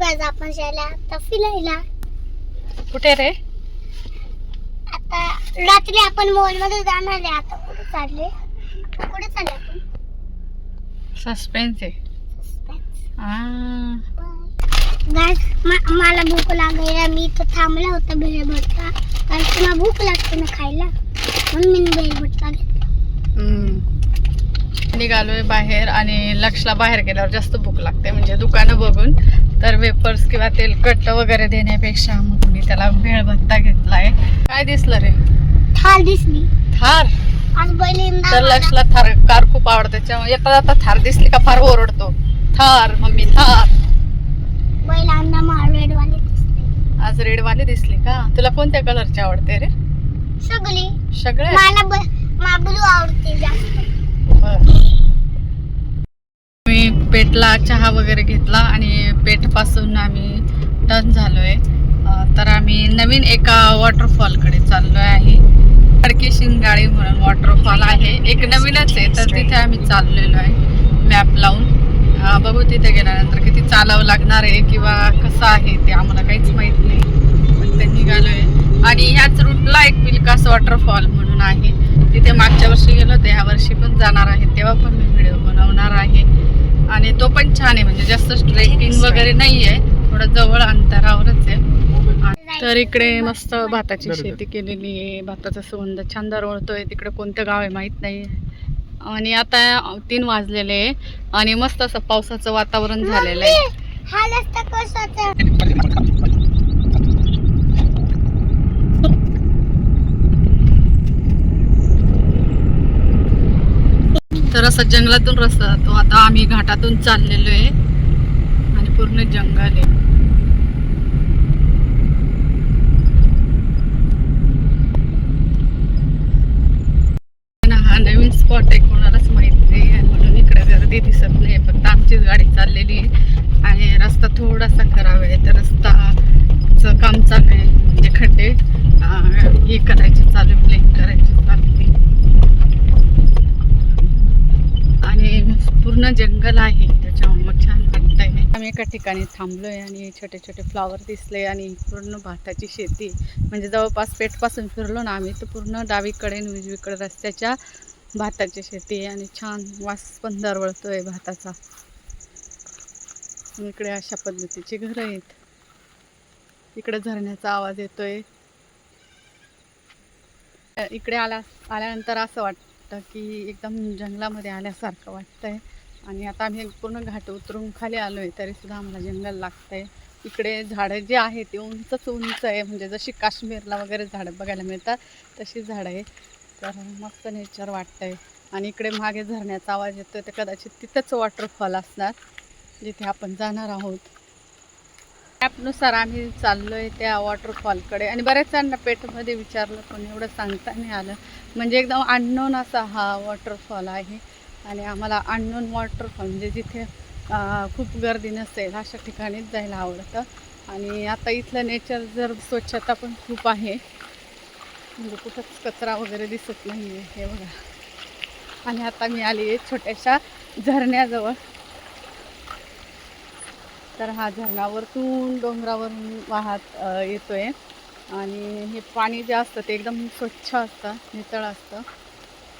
गाज आपण शाळेला. आता फिरायला कुठे रे? आता रात्री आपण मॉलमध्ये जाणार आहे. आता कुठे चालले? कुठे चालले आपण? सस्पेन्स आहे. मला भूक लागायला मी इथं थांबला होता भेळ भटका कारण की मला भूक लागते ना खायला. म्हणून मी भेळ भटका घेतला हम्म. निघालोय बाहेर आणि लक्षला बाहेर गेल्यावर जास्त भूक लागते म्हणजे दुकानं बघून. तर वेपर्स किंवा तेलकट वगैरे देण्यापेक्षा मग मी त्याला भेळ भत्ता घेतलाय. काय दिसलं रे? थार दिसली. थार? तर लक्षला थार कार खूप आवडते. त्याच्यामुळे येता जाता थार दिसली का फार ओरडतो. थार मम्मी थार. आज रेडवाली दिसली का? तुला कोणत्या कलरची आवडते रे? सगळी. सगळे मला ब्लू आवडते जास्त. मी पेटला चहा वगैरे घेतला आणि पेठपासून आम्ही डन झालोय. आहे तर आम्ही नवीन एका वॉटरफॉलकडे चाललोय आहे. खडकी शिंगाळी म्हणून वॉटरफॉल आहे. एक नवीनच आहे तर तिथे आम्ही चाललेलो आहे. मॅप लावून. बघू तिथे गेल्यानंतर किती चालावं लागणार आहे किंवा कसं आहे ते आम्हाला काहीच माहीत नाही. पण ते निघालोय. आणि ह्याच रूटला एक विलकास वॉटरफॉल म्हणून आहे. तिथे मागच्या वर्षी गेलो होते ह्या वर्षी पण जाणार आहे तेव्हा पण मी व्हिडिओ बनवणार आहे आणि तो पण छान आहे म्हणजे जास्त ट्रेकिंग वगैरे नाही आहे थोडं जवळ अंतरावरच आहे तर इकडे मस्त भाताची शेती केलेली आहे भाताचा सुगंध छान दरवळतोय तिकडे कोणतं गाव आहे माहीत नाही आणि आता तीन वाजलेले आहे आणि मस्त असं पावसाचं वातावरण झालेलं आहे हा रस्ता कसाचा तर असा जंगलातून रस्ता जातो. आता आम्ही घाटातून चाललेलो आहे. आणि पूर्ण जंगल आहे. ना हा नवीन स्पॉट आहे कोणालाच माहीत नाही आणि म्हणून इकडे गर्दी दिसत नाही फक्त आमचीच गाडी चाललेली आहे आणि रस्ता थोडासा खराब आहे तर रस्ताचं काम चालू आहे म्हणजे खड्डे अं, हे करायचे चालू प्लेन करायचे चालू आहे. आणि पूर्ण जंगल आहे. त्याच्यामुळे मग छान वाटतंय. आम्ही एका ठिकाणी थांबलोय आणि छोटे छोटे फ्लावर दिसले आणि पूर्ण भाताची शेती. म्हणजे जवळपास पेठपासून फिरलो ना आम्ही तर पूर्ण डावीकडे आणि उजवीकडे रस्त्याच्या भाताची शेती आहे आणि छान वास पण दरवळतोय भाताचा इकडे अशा पद्धतीची घरं आहेत. इकडे झरण्याचा आवाज येतोय. इकडे आला आल्यानंतर असं वाटतं की एकदम जंगलामध्ये आल्यासारखं वाटतंय. आणि आता आम्ही पूर्ण घाट उतरून खाली आलो आहे तरीसुद्धा आम्हाला जंगल लागतंय. इकडे झाडं जे आहे ते उंचच उंच आहे म्हणजे जशी काश्मीरला वगैरे झाडं बघायला मिळतात तशी झाडं आहे तर मस्त नेचर वाटतंय. आणि इकडे मागे झरण्याचा आवाज येतो तर कदाचित तिथंच वॉटरफॉल असणार जिथे आपण जाणार आहोत. ॲपनुसार आम्ही चाललो आहे त्या वॉटरफॉलकडे आणि बऱ्याच जणांना विचारलं पण एवढं सांगता नाही आलं. म्हणजे एकदम अननोन असा हा वॉटरफॉल आहे. आणि आम्हाला अननोन वॉटरफॉल म्हणजे जिथे खूप गर्दी नसेल अशा ठिकाणीच जायला आवडतं. आणि आता इथलं नेचर जर स्वच्छता पण खूप आहे म्हणजे कुठंच कचरा वगैरे दिसत नाही आहे हे बघा. आणि आता मी आली आहे छोट्याशा झरण्याजवळ. तर हा झरणावरतून डोंगरावरून वाहत येतो आहे आणि हे पाणी जे असतं ते एकदम स्वच्छ असतं नितळ असतं.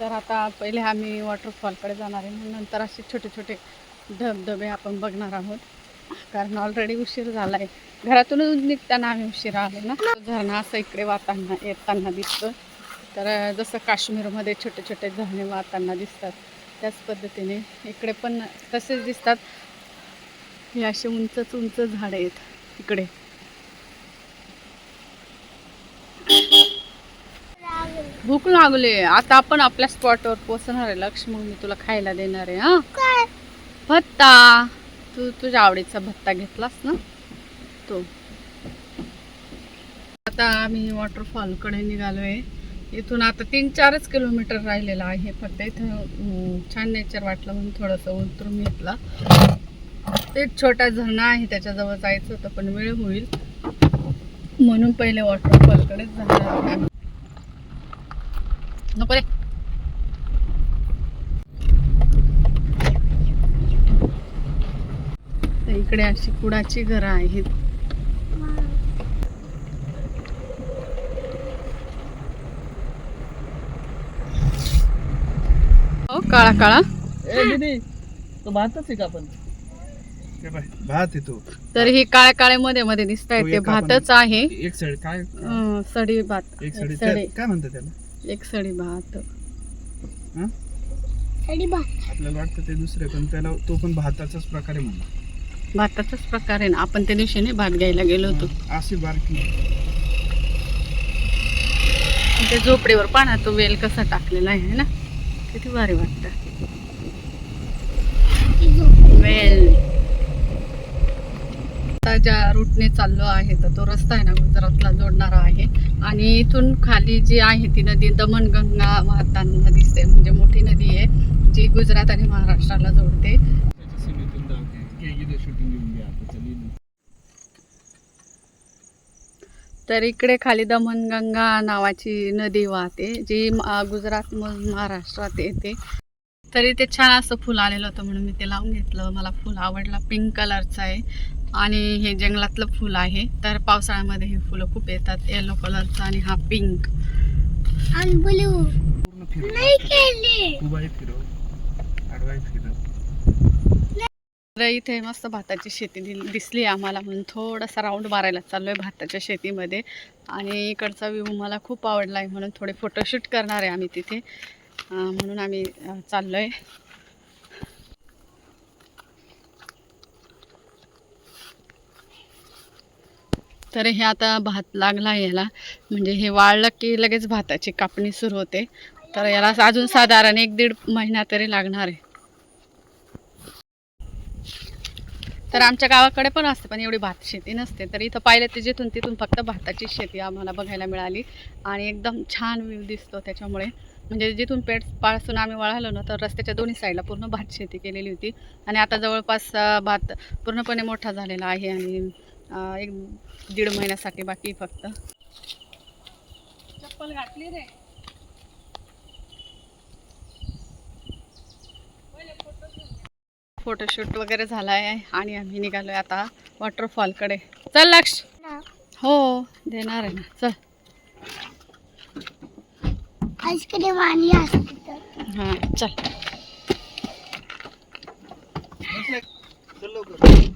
तर आता पहिले आम्ही वॉटरफॉलकडे जाणार आहे. नंतर असे छोटे छोटे धबधबे आपण बघणार आहोत. कारण ऑलरेडी उशीर झाला आहे घरातूनच निघताना आम्ही उशीर आलो ना. झरणा असं इकडे वाहताना येताना दिसतो. तर जसं काश्मीरमध्ये छोटे छोटे झरणे वाहताना दिसतात त्याच पद्धतीने इकडे पण तसेच दिसतात. हे असे उंचच उंच झाडं आहेत इकडे. भूक लागली. आता आपण आपल्या स्पॉटवर पोहोचणार आहे. लक्ष मग मी तुला खायला देणार आहे हा? काय? भत्ता. तू तुझ्या आवडीचा भत्ता घेतलास ना? तो. आता आम्ही वॉटरफॉलकडे निघालोय. इथून आता तीन चारच किलोमीटर राहिलेलं आहे. फक्त इथं छान नेचर वाटलं म्हणून थोडंसं उतरून घेतलं. एक छोटा झरणा आहे त्याच्याजवळ जायचं होतं पण वेळ होईल. म्हणून पहिले वॉटरफॉलकडेच जाणार. नको रे तर इकडे अशी कुडाची घरं आहेत. हो काळा काळा. ए दीदी तो भातच आहे का आपण भात येतो तर ही काळ्या काळ्या मध्ये मध्ये दिसत तो ते भातच आहे. एक साईड काय? सडी भात. एक सडी काय म्हणतात त्याला? एक सडी भात. हं? आपल्याला वाटतं ते दुसरे पण त्याला तो पण भाताचाच प्रकारे म्हणला. भाताचाच प्रकार आहे ना. आपण त्या दिवशी नाही भात घ्यायला गेलो होतो. अशी बारकी. त्या झोपडीवर पाना तो वेल कसा टाकलेला आहे ना? किती भारी वाटत. झोप वेल. आता ज्या रूटने चाललो आहे तर तो रस्ता आहे ना गुजरातला जोडणारा आहे. आणि इथून खाली जी आहे ती नदी दमणगंगा वाहताना दिसते म्हणजे मोठी नदी आहे जी गुजरात आणि महाराष्ट्राला जोडते. तर इकडे खाली दमणगंगा नावाची नदी वाहते जी गुजरात महाराष्ट्रात येते. तरी ते छान असं फुल आलेलं होतं म्हणून मी ते लावून घेतलं. मला फुल आवडला. पिंक कलरचं आहे. आणि हे जंगलातलं फुल आहे. तर पावसाळ्यामध्ये ही फुलं खूप येतात. येलो कलरचं आणि हा पिंक आणि ब्लू तर इथे मस्त भाताची शेती दिसली आम्हाला म्हणून. थोडासा राऊंड मारायला चाललो आहे भाताच्या शेतीमध्ये. आणि इकडचा व्ह्यू मला खूप आवडला आहे म्हणून थोडे फोटोशूट करणार आहे आम्ही तिथे. म्हणून आम्ही चाललो आहे तर हे आता भात लागला आहे याला. म्हणजे हे वाळलं की लगेच भाताची कापणी सुरू होते. तर याला अजून साधारण एक दीड महिना तरी लागणार आहे. तर आमच्या गावाकडे पण असते पण एवढी भात शेती नसते. तर इथं पाहिलं ते जिथून तिथून फक्त भाताची शेती आम्हाला बघायला मिळाली. आणि एकदम छान व्ह्यू दिसतो त्याच्यामुळे. म्हणजे जिथून पेटपासून आम्ही वळालो ना तर रस्त्याच्या दोन्ही साईडला पूर्ण भात शेती केलेली होती. आणि आता जवळपास भात पूर्णपणे मोठा झालेला आहे आणि एक दीड महिन्यासाठी बाकी फक्त. चप्पल घातली रे. फोटोशूट वगैरे झाला आहे आणि आम्ही निघालोय आता वॉटरफॉलकडे चल लक्ष. हो देणार आहे ना. चल. आईस्क्रीम आणि हां चल चल लवकर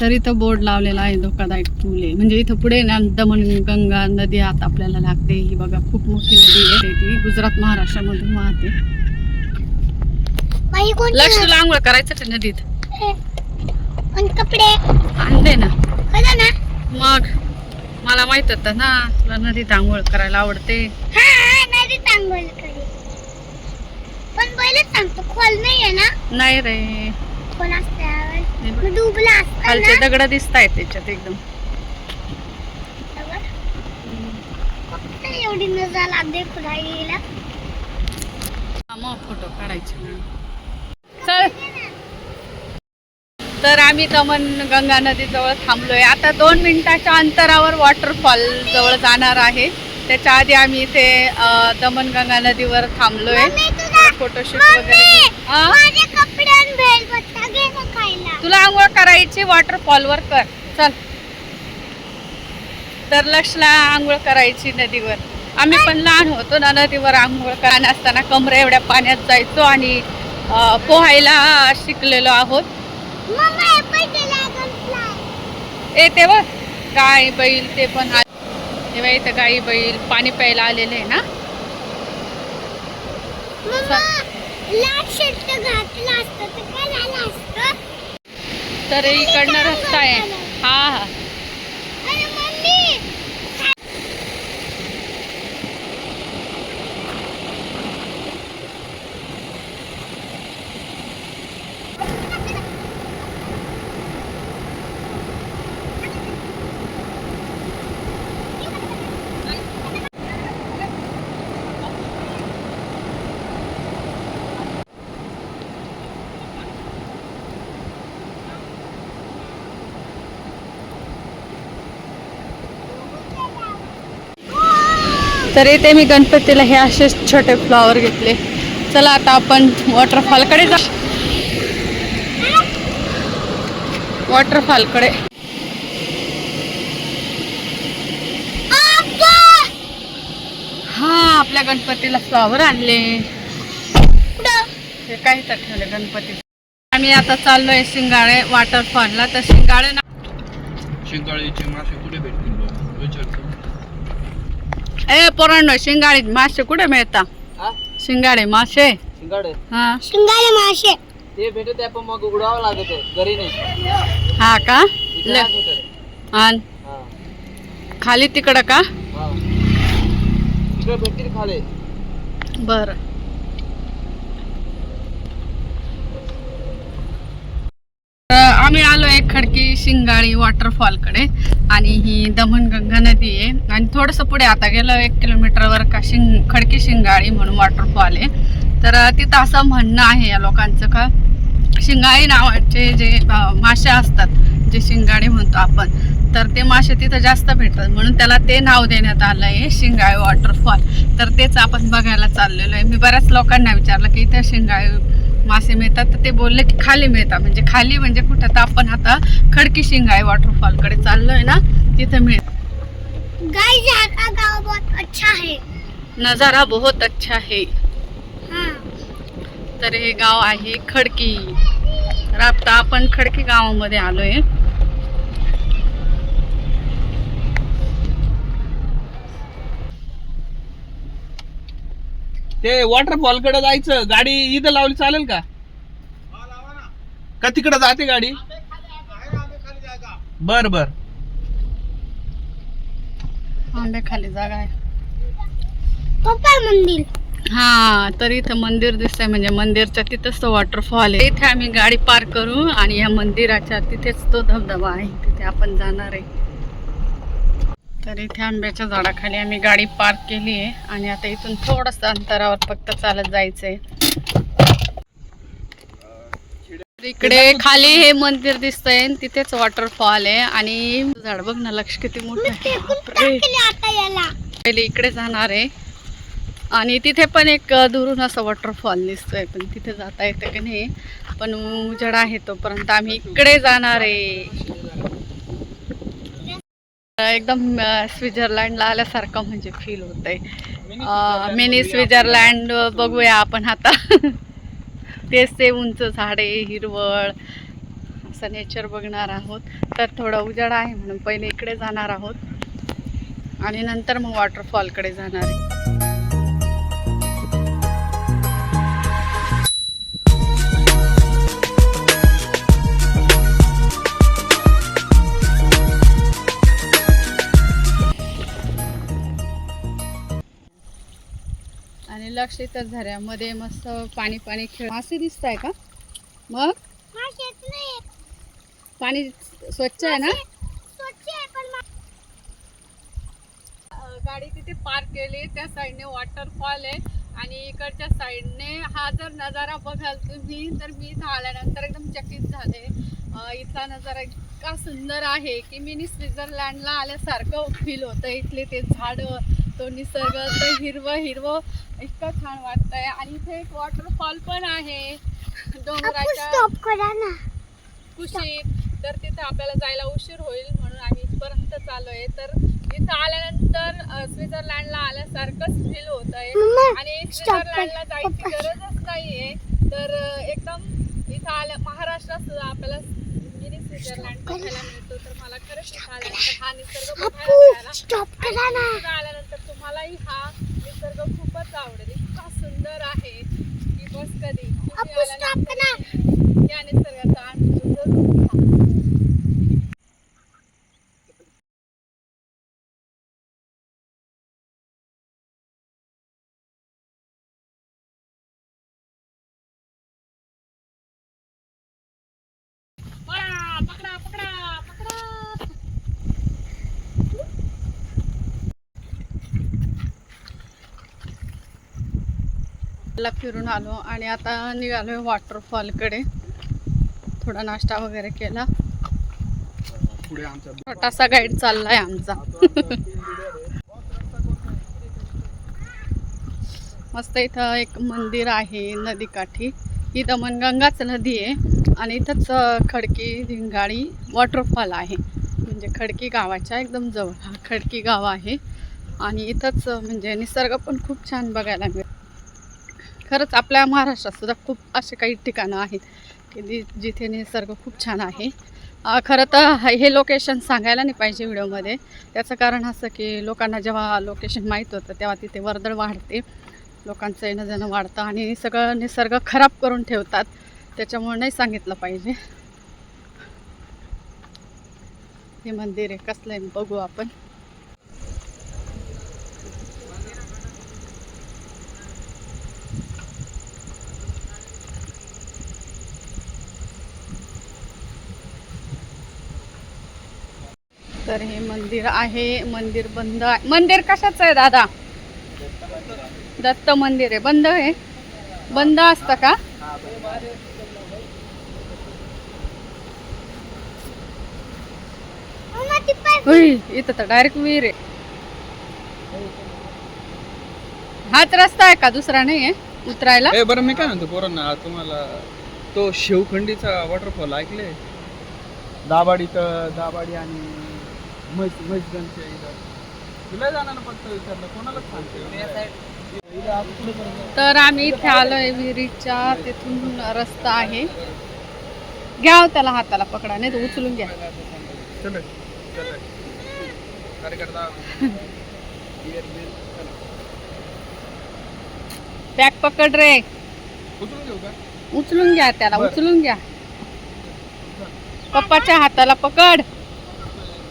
तर इथं बोर्ड लावलेला आहे धोकादायक पूल आहे. म्हणजे इथं पुढे ना दमणगंगा नदी आता आपल्याला लागते. ही बघा खूप मोठी नदी आहे ती. गुजरात महाराष्ट्रामधून वाहते. लक्ष आंघोळ करायचं नदीत. कपडे? आणले ना. मग मला माहीत होतं ना तुला नदीत आंघोळ करायला आवडते. नदी चांगल करी पण पहिलेच सांगतो खोल नाही आहे ना? नाही रे. खोल असल्यावर खालचे दगड दिसत आहेत त्याच्यात एकदम. एवढी देखू मग फोटो काढायचे चल. तर आम्ही दमन गंगा नदीजवळ थांबलोय. आता दोन मिनिटाच्या अंतरावर वॉटरफॉल जवळ जाणार आहे. त्याच्या आधी आम्ही इथे अं, दमनगंगा नदीवर थांबलोय. फोटोशूट वगैरे. तुला आंघोळ करायची वॉटरफॉलवर कर. चल. तर लक्षला आंघोळ करायची नदीवर. आम्ही पण लहान होतो ना नदीवर आंघोळ करायला असताना कमरे एवढ्या पाण्यात जायचो आणि पोहायला शिकलेलो आहोत. ए ते बघ. गाय बैल ते पण तेव्हा इथं गाई बैल पाणी प्यायला आलेले आहे ना? मम्मा लाल शर्ट घातला असतं तर काय झालं असतं? तर इकडनं रस्ता आहे. हा हा अरे मम्मी तर इथे मी गणपतीला हे असे छोटे फ्लॉवर घेतले. चला आता आपण वॉटरफॉलकडे जा. वॉटरफॉलकडे हा आपल्या गणपतीला फ्लॉवर आणले. हे काही तर ठेवले गणपती. आम्ही आता चाललोय शिंगाळे वॉटरफॉलला तर शिंगाळे ना शिंगाळेचे मासे कुठे ए पोरांनो शिंगाळे मासे कुठे मिळता हा शिंगाळे मासे शिंगाडे हा शिंगाले मासे ते भेटत आहे पण मग उघडावं लागत घरी नाही हा का इथे ले. असं तर. आणि हा खाली तिकडं का हा तिकडे भेटतील खाले बर आम्ही आलोय खडकी शिंगाळी वॉटरफॉलकडे आणि ही दमणगंगा नदी आहे. आणि थोडंसं पुढे आता गेलो एक किलोमीटरवर का शिंग खडकी शिंगाळी म्हणून वॉटरफॉल आहे. तर तिथं असं म्हणणं आहे या लोकांचं का शिंगाळी नावाचे जे मासे असतात जे शिंगाळी म्हणतो आपण तर ते मासे तिथं जास्त भेटतात. म्हणून त्याला ते नाव देण्यात आलं आहे शिंगाळी वॉटरफॉल. तर तेच आपण बघायला चाललेलो आहे. मी बऱ्याच लोकांना विचारलं की इथं शिंगाळी मासे मिळतात तर ते बोलले की खाली मिळतात. म्हणजे खाली म्हणजे कुठं? तर आपण आता खडकी शिंगाळी वॉटरफॉलकडे चाललोय ना तिथं मिळत अच्छा है. नजारा बहुत अच्छा है. हाँ. तर हे गाव आहे खडकी. तर आता आपण खडकी गावामध्ये आलोय. ते वॉटरफॉलकडे जायचं. गाडी इथं लावली चालेल का? का तिकडे जाते गाडी? बर बर. आंबे खाली जागा आहे. पप्पा मंदिर. हा तर इथं मंदिर दिसतंय. म्हणजे मंदिरच्या तिथंच तो वॉटरफॉल आहे. इथे आम्ही गाडी पार्क करू आणि या मंदिराच्या तिथेच तो धबधबा आहे. तिथे आपण जाणार आहे. तर इथे आंब्याच्या झाडाखाली आम्ही गाडी पार्क केली आहे आणि आता इथून थोडंसं अंतरावर फक्त चालत जायचंय. इकडे खाली हे मंदिर दिसतंय आणि तिथेच वॉटरफॉल आहे आणि झाड बघ ना लक्ष किती मोठं पहिले इकडे जाणार आहे. आणि तिथे पण एक दुरून असं वॉटरफॉल दिसतोय पण तिथे जाता येतं की नाही पण उजड आहे तोपर्यंत आम्ही इकडे जाणार आहे. एकदम स्वित्झर्लंडला आल्यासारखं म्हणजे फील होत आहे मिनी स्वित्झर्लंड बघूया आपण आता. तेच ते उंच झाडे हिरवळ असं नेचर बघणार आहोत. तर थोडं उजाड आहे म्हणून पहिले इकडे जाणार आहोत. आणि नंतर मग वॉटरफॉलकडे जाणार आहे. लक्ष इथं झऱ्यामध्ये मस्त पाणी पाणी खेळ मासे दिसत आहे का? मग? पाणी स्वच्छ आहे ना? मा- गाडी तिथे पार्क केली. त्या साईडने वॉटरफॉल आहे. आणि इकडच्या साईडने हा जर नजारा बघाल तुम्ही तर मी इथं आल्यानंतर एकदम चकित झाले. इथला नजारा इतका सुंदर आहे की मिनी स्वित्झर्लंडला आल्यासारखं फील होतं. इथले ते झाडं तो निसर्ग ते हिरवं हिरवं इतकं छान वाटतंय. आणि इथे एक वॉटरफॉल पण आहे. डोंगराच्या कुशीत. तर तिथं आपल्याला जायला उशीर होईल म्हणून आम्ही इथपर्यंत चाललोय. तर इथं आल्यानंतर स्वित्झर्लंडला आल्यासारखंच फील होत आहे आणि स्वित्झर्लंडला. जायची. गरजच नाहीये. तर एकदम इथं आल्या महाराष्ट्रात सुद्धा आपल्याला मिनी स्वित्झर्लंड. बघायला मिळतो. तर मला खरंच आल्यानंतर हा निसर्ग बघायला आल्यानंतर तुम्हालाही हा निसर्ग खूपच आवडेल. इतका सुंदर आहे की बस कधी. या निसर्गाचा आनंद जरूर घ्या. पळा, पकडा पकडा पकडा ला फिरून आलो आणि आता निघालोय वॉटरफॉलकडे. थोडा नाश्ता वगैरे केला. छोटासा गाईड चाललाय आमचा. मस्त इथं एक मंदिर आहे नदीकाठी. ही दमणगंगाच नदी आहे आणि इथंच खडकी झिंगाळी वॉटरफॉल आहे. म्हणजे खडकी गावाच्या एकदम जवळ. हा खडकी गाव आहे. आणि इथंच म्हणजे निसर्ग पण खूप छान बघायला मिळेल खरंच आपल्या महाराष्ट्रात सुद्धा खूप असे काही ठिकाणं आहेत की जिथे निसर्ग खूप छान आहे. खरं तर हे लोकेशन सांगायला नाही पाहिजे व्हिडिओमध्ये. त्याचं कारण असं की लोकांना जेव्हा लोकेशन माहीत होतं तेव्हा तिथे वर्दळ वाढते. लोकांचं येणं जाणं वाढतं आणि सगळं निसर्ग खराब करून ठेवतात. त्याच्यामुळे नाही सांगितलं पाहिजे. हे मंदिर आहे कसलं आहे बघू आपण तर हे मंदिर आहे मंदिर बंद आहे. मंदिर कशाचं आहे दादा? दत्त मंदिर आहे. बंद आहे? बंद असतं का? इथं तर डायरेक्ट विहीर आहे. हाच रस्ता आहे का दुसरा नाही आहे उतरायला? ए बरं मी काय म्हणतो पोरांना तुम्हाला तो शेवखंडीचा वॉटरफॉल ऐकले दाबाडी तर दाबाडी आणि म्हैस म्हैसगंजच्या इथं. तुला जाणार ना फक्त विचारलं कोणालाच सांगते तर आम्ही इथे आलोय विहिरीच्या तिथून रस्ता आहे. घ्या हो त्याला हाताला पकडा नाही तर उचलून घ्या. चल चल. कार्यकर्ता. बॅग पकड रे. उचलून घेऊ का? उचलून घ्या त्याला. उचलून घ्या. पप्पाच्या हाताला पकड काय झालं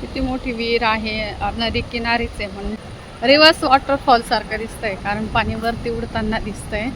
किती मोठी विहीर आहे. नदी किनारीच आहे म्हणून. रिव्हर्स वॉटरफॉल सारखं दिसतंय कारण पाणी वरती उडताना दिसतंय.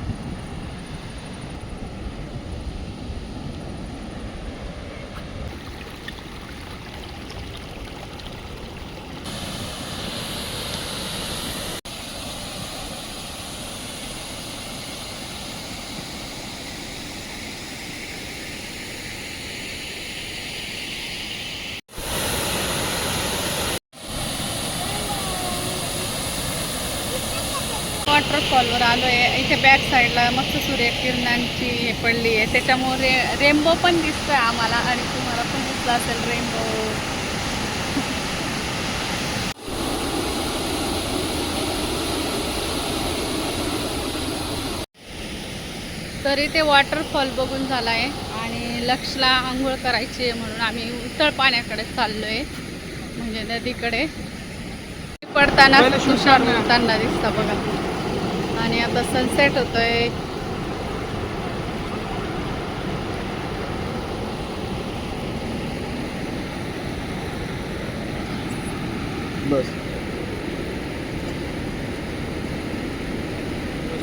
वॉटरफॉलवर आलो आहे इथे बॅक साईडला मस्त सूर्यकिरणांची हे पडली आहे. त्याच्यामुळे रेनबो पण दिसतोय आम्हाला आणि तुम्हाला पण दिसला असेल रेनबो तर इथे वॉटरफॉल बघून झाला आहे आणि लक्षला आंघोळ करायची आहे म्हणून आम्ही उतळ पाण्याकडे चाललो आहे म्हणजे नदीकडे. पडताना तुषार उडताना दिसता बघा. आता सनसेट होतोय. बस.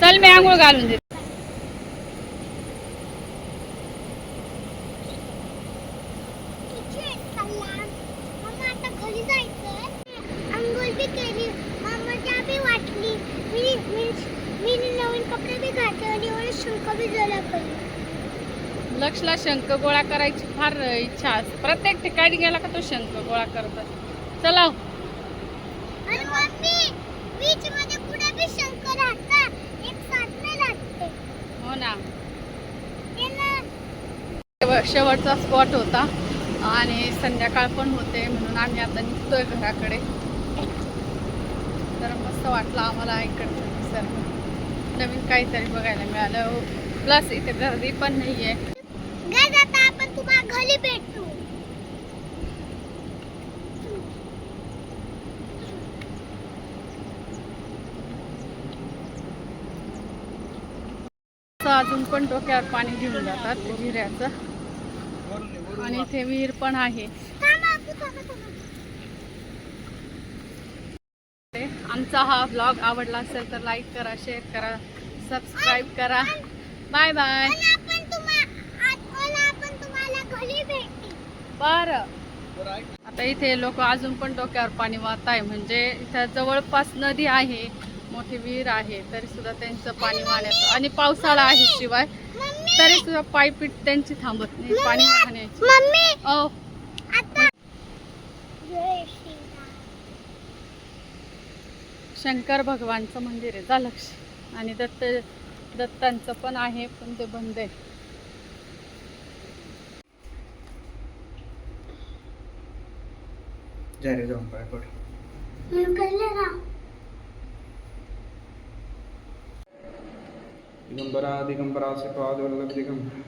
चल मी आंघोळ घालून देते. मी नवीन कपडे बी घातले आणि एवढे बी जरा केली लक्षला शंख गोळा करायची फार इच्छा असते प्रत्येक ठिकाणी गेला का तो शंख गोळा करत असतो. चला आणि मम्मी बीच मध्ये पुढे बी शंख राहतात एक साथ नाही लागते हो ना. शेवटचा स्पॉट होता. आणि संध्याकाळ पण होते म्हणून आम्ही आता निघतोय घराकडे. तर मस्त वाटलं आम्हाला इकडचं निसर्ग. नवीन काहीतरी बघायला मिळालं. प्लस इथे गर्दी पण नाही आहे गाइस आता आपण तुम्हाला घरी भेटू. अजून पण डोक्यावर पाणी घेऊन जातात जिऱ्याचं आणि इथे विहीर पण आहे. आमचा हा ब्लॉग आवडला असेल तर लाईक करा शेअर करा सबस्क्राईब करा. बाय बाय बरं. आता इथे लोक अजून पण डोक्यावर पाणी वाहत आहे. म्हणजे इथं जवळपास नदी आहे मोठी विहीर आहे तरी सुद्धा त्यांचं पाणी वाहण्याचं आणि पावसाळा आहे शिवाय. तरी सुद्धा पायपीट त्यांची थांबत नाही पाणी वाहण्याची मम्मी ओ आता जय श्रीराम शंकर भगवानचं मंदिर आहे जालक्ष आणि दत्त दत्तांचं पण आहे पण ते बंद आहे. दिगंबरा ना दिगंबरा से पाद वल्लभ दिगंबर.